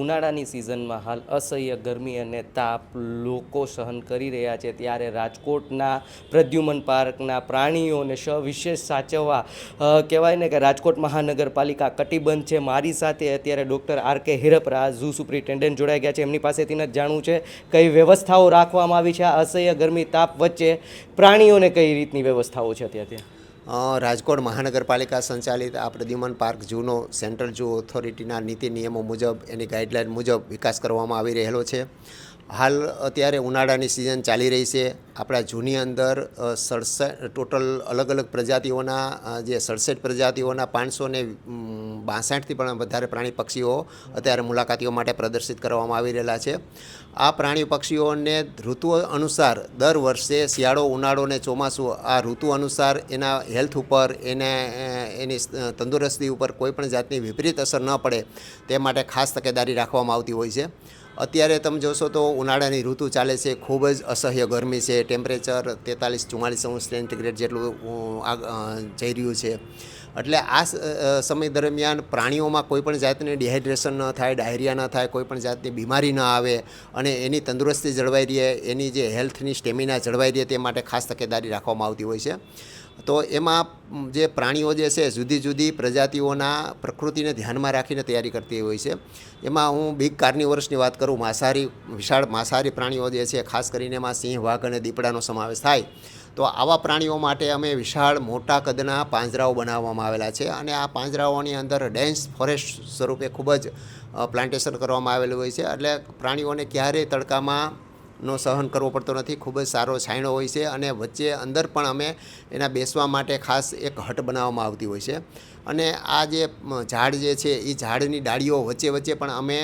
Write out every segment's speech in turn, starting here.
ઉનાળાની સિઝનમાં હાલ અસહ્ય ગરમી અને તાપ લોકો સહન કરી રહ્યા છે. ત્યારે રાજકોટના પ્રદ્યુમન પાર્કના પ્રાણીઓને સવિશેષ સાચવવા કહેવાય ને કે રાજકોટ મહાનગરપાલિકા કટિબંધ છે. મારી સાથે અત્યારે doctor R K Hirpara, zoo superintendent જોડાઈ ગયા છે. એમની પાસેથી જ જાણવું છે કઈ વ્યવસ્થાઓ રાખવામાં આવી છે. આ અસહ્ય ગરમી, તાપ વચ્ચે પ્રાણીઓને કઈ રીતની વ્યવસ્થાઓ છે અત્યારે ત્યાં? રાજકોટ મહાનગરપાલિકા સંચાલિત આ પ્રદ્યુમન પાર્ક જૂનો સેન્ટ્રલ જૂ ઓથોરિટીના નીતિ નિયમો મુજબ એની ગાઈડલાઇન મુજબ વિકાસ કરવામાં આવી રહેલો છે. હાલ અત્યારે ઉનાળાની સિઝન ચાલી રહી છે. આપણા જૂની અંદર સડસઠ, ટોટલ અલગ અલગ પ્રજાતિઓના જે સડસઠ પ્રજાતિઓના પાંચસો ને બાસઠથી પણ વધારે પ્રાણી પક્ષીઓ અત્યારે મુલાકાતીઓ માટે પ્રદર્શિત કરવામાં આવી રહેલા છે. આ પ્રાણી પક્ષીઓને ઋતુઓ અનુસાર દર વર્ષે શિયાળો, ઉનાળો ને ચોમાસું આ ઋતુ અનુસાર એના હેલ્થ ઉપર, એને એની તંદુરસ્તી ઉપર કોઈપણ જાતની વિપરીત અસર ન પડે તે માટે ખાસ તકેદારી રાખવામાં આવતી હોય છે. અત્યારે તમે જોશો તો ઉનાળાની ઋતુ ચાલે છે, ખૂબ જ અસહ્ય ગરમી છે ટેમ્પરેચર તેતાલીસ ચુમ્માલીસ અંશ સેન્ટીગ્રેડ જેટલું જઈ રહ્યું છે. એટલે આ સમય દરમિયાન પ્રાણીઓમાં કોઈપણ જાતની ડિહાઇડ્રેશન ન થાય, ડાયરિયા ન થાય કોઈપણ જાતની બીમારી ન આવે અને એની તંદુરસ્તી જળવાઈ રહે, એની જે હેલ્થની સ્ટેમિના જળવાઈ રહે તે માટે ખાસ તકેદારી રાખવામાં આવતી હોય છે. તો એમાં જે પ્રાણીઓ જે છે જુદી જુદી પ્રજાતિઓના પ્રકૃતિને ધ્યાનમાં રાખીને તૈયારી કરતી હોય છે. એમાં હું બિગ કાર્નિવર્સની વાત કરું, માંસાહારી, વિશાળ માંસાહારી પ્રાણીઓ જે છે ખાસ કરીને એમાં સિંહ, વાઘ અને દીપડાનો સમાવેશ થાય. તો આવા પ્રાણીઓ માટે અમે વિશાળ મોટા કદના પાંજરાઓ બનાવવામાં આવેલા છે અને આ પાંજરાઓની અંદર ડેન્સ ફોરેસ્ટ સ્વરૂપે ખૂબ જ પ્લાન્ટેશન કરવામાં આવેલું હોય છે. એટલે પ્રાણીઓને ક્યારેય તડકામાં નો સહન કરવો પડતો નથી. ખૂબ જ સારો છાંયડો હોય છે અને વચ્ચે અંદર પણ અમે એના બેસવા માટે ખાસ એક હટ બનાવવામાં આવતી હોય છે. અને આ જે ઝાડ જે છે એ ઝાડની ડાળીઓ વચ્ચે વચ્ચે પણ અમે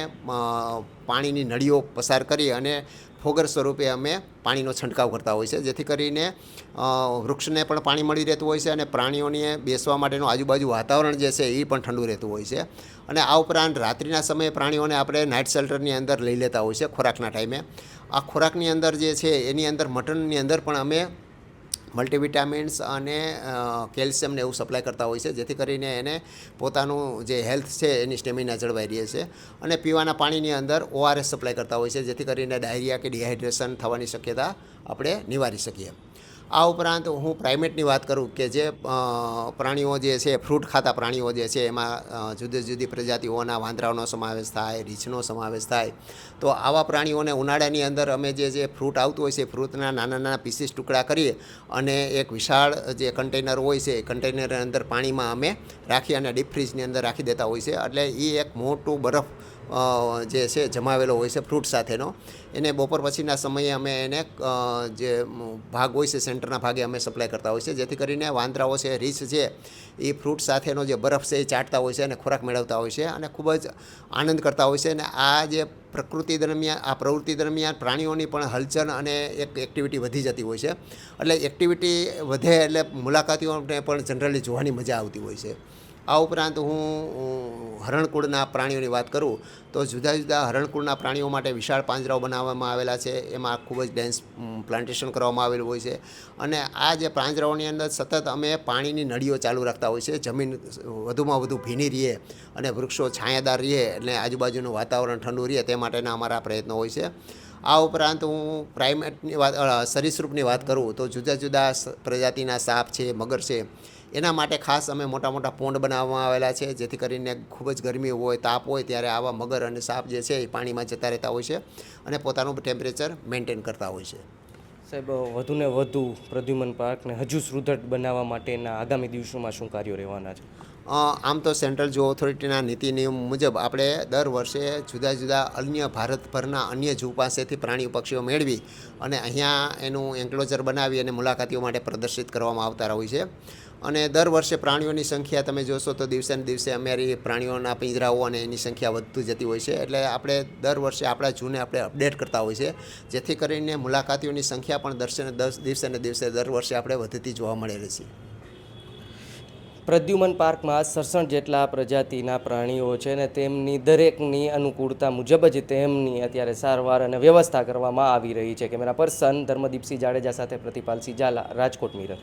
પાણીની નળીઓ પસાર કરી અને ફોગર સ્વરૂપે અમે પાણીનો છંટકાવ કરતા હોય છે. જેથી કરીને વૃક્ષને પણ પાણી મળી રહેતું હોય છે અને પ્રાણીઓને બેસવા માટેનું આજુબાજુ વાતાવરણ જે છે એ પણ ઠંડુ રહેતું હોય છે. અને આ ઉપરાંત રાત્રિના સમયે પ્રાણીઓને આપણે નાઇટ શેલ્ટરની અંદર લઈ લેતા હોય છે, ખોરાકના ટાઈમે. આ ખોરાકની અંદર જે છે, એની અંદર મટનની અંદર પણ અમે મલ્ટીવિટામિન્સ અને કેલ્શિયમને એવું સપ્લાય કરતા હોય છે, જેથી કરીને એને પોતાનું જે હેલ્થ છે એની સ્ટેમિના જળવાઈ રહે છે. અને પીવાના પાણીની અંદર ઓઆરએસ સપ્લાય કરતા હોય છે, જેથી કરીને ડાયરિયા કે ડિહાઇડ્રેશન થવાની શક્યતા આપણે નિવારી શકીએ. આ ઉપરાંત હું પ્રાઇમેટની વાત કરું કે જે પ્રાણીઓ જે છે ફ્રૂટ ખાતા પ્રાણીઓ જે છે, એમાં જુદી જુદી પ્રજાતિઓના વાંદરાઓનો સમાવેશ થાય, રીંછનો સમાવેશ થાય. તો આવા પ્રાણીઓને ઉનાળાની અંદર અમે જે જે ફ્રૂટ આવતું હોય છે ફ્રૂટના નાના નાના પીસીસ ટુકડા કરીએ અને એક વિશાળ જે કન્ટેનર હોય છે, એ કન્ટેનરની અંદર પાણીમાં અમે રાખી અને ડીપ ફ્રીજની અંદર રાખી દેતા હોય છે. એટલે એ એક મોટું બરફ જે છે, જમાવેલો હોય છે ફ્રૂટ સાથેનો. એને બપોર પછીના સમયે અમે એને જે ભાગ હોય છે સેન્ટરના ભાગે અમે સપ્લાય કરતા હોય છે, જેથી કરીને વાંદરાઓ છે રીસ છે, એ ફ્રૂટ સાથેનો જે બરફ છે એ ચાટતા હોય છે અને ખોરાક મેળવતા હોય છે અને ખૂબ જ આનંદ કરતા હોય છે. અને આ જે પ્રકૃતિ દરમિયાન, આ પ્રવૃત્તિ દરમિયાન પ્રાણીઓની પણ હલચલ અને એક એક્ટિવિટી વધી જતી હોય છે. એટલે એક્ટિવિટી વધે એટલે મુલાકાતીઓને પણ જનરલી જોવાની મજા આવતી હોય છે. આ ઉપરાંત હું હરણકુળના પ્રાણીઓની વાત કરું, તો જુદા જુદા હરણકુળના પ્રાણીઓ માટે વિશાળ પાંજરાઓ બનાવવામાં આવેલા છે. એમાં ખૂબ જ ડેન્સ પ્લાન્ટેશન કરવામાં આવેલું હોય છે. અને આ જે પાંજરાઓની અંદર સતત અમે પાણીની નળીઓ ચાલુ રાખતા હોય છે. જમીન વધુમાં વધુ ભીની રહે અને વૃક્ષો છાયાદાર રહે એટલે આજુબાજુનું વાતાવરણ ઠંડુ રહે તે માટેના અમારા પ્રયત્નો હોય છે. આ ઉપરાંત હું પ્રાઇમેટની વાત સરીસૃપની વાત કરું તો જુદા જુદા પ્રજાતિના સાપ છે, મગર છે, એના માટે ખાસ અમે મોટા મોટા પોન્ડ બનાવવામાં આવેલા છે, જેથી કરીને ખૂબ જ ગરમી હોય, તાપ હોય, ત્યારે આવા મગર અને સાપ જે છે એ પાણીમાં જતા રહેતા હોય છે અને પોતાનું ટેમ્પરેચર મેન્ટેન કરતા હોય છે. સાહેબ વધુને વધુ પ્રદ્યુમન પાર્કને હજુ સુદૃઢ બનાવવા માટેના આગામી દિવસોમાં શું કાર્યો રહેવાના છે? આમ તો સેન્ટ્રલ ઝૂ ઓથોરિટીના નીતિ નિયમ મુજબ આપણે દર વર્ષે જુદા જુદા અન્ય ભારતભરના અન્ય જૂ પાસેથી પ્રાણી પક્ષીઓ મેળવી અને અહીંયા એનું એન્ક્લોઝર બનાવી અને મુલાકાતીઓ માટે પ્રદર્શિત કરવામાં આવતા હોય છે. અને દર વર્ષે પ્રાણીઓની સંખ્યા તમે જોશો તો દિવસે ને દિવસે અમારી પ્રાણીઓના પિંજરાઓ અને એની સંખ્યા વધતી જતી હોય છે. એટલે આપણે દર વર્ષે આપણા જૂને આપણે અપડેટ કરતા હોય છે. જેથી કરીને મુલાકાતીઓની સંખ્યા પણ દર્શને દિવસે ને દિવસે દર વર્ષે આપણે વધતી જોવા મળેલી છે. પ્રદ્યુમન પાર્કમાં સડસઠ જેટલા પ્રજાતિના પ્રાણીઓ છે ને તેમની દરેકની અનુકૂળતા મુજબ જ તેમની અત્યારે સારવાર અને વ્યવસ્થા કરવામાં આવી રહી છે. કેમેરા પર્સન ધર્મદીપસિંહ જાડેજા સાથે પ્રતિપાલસિંહ ઝાલા, રાજકોટ મિરર.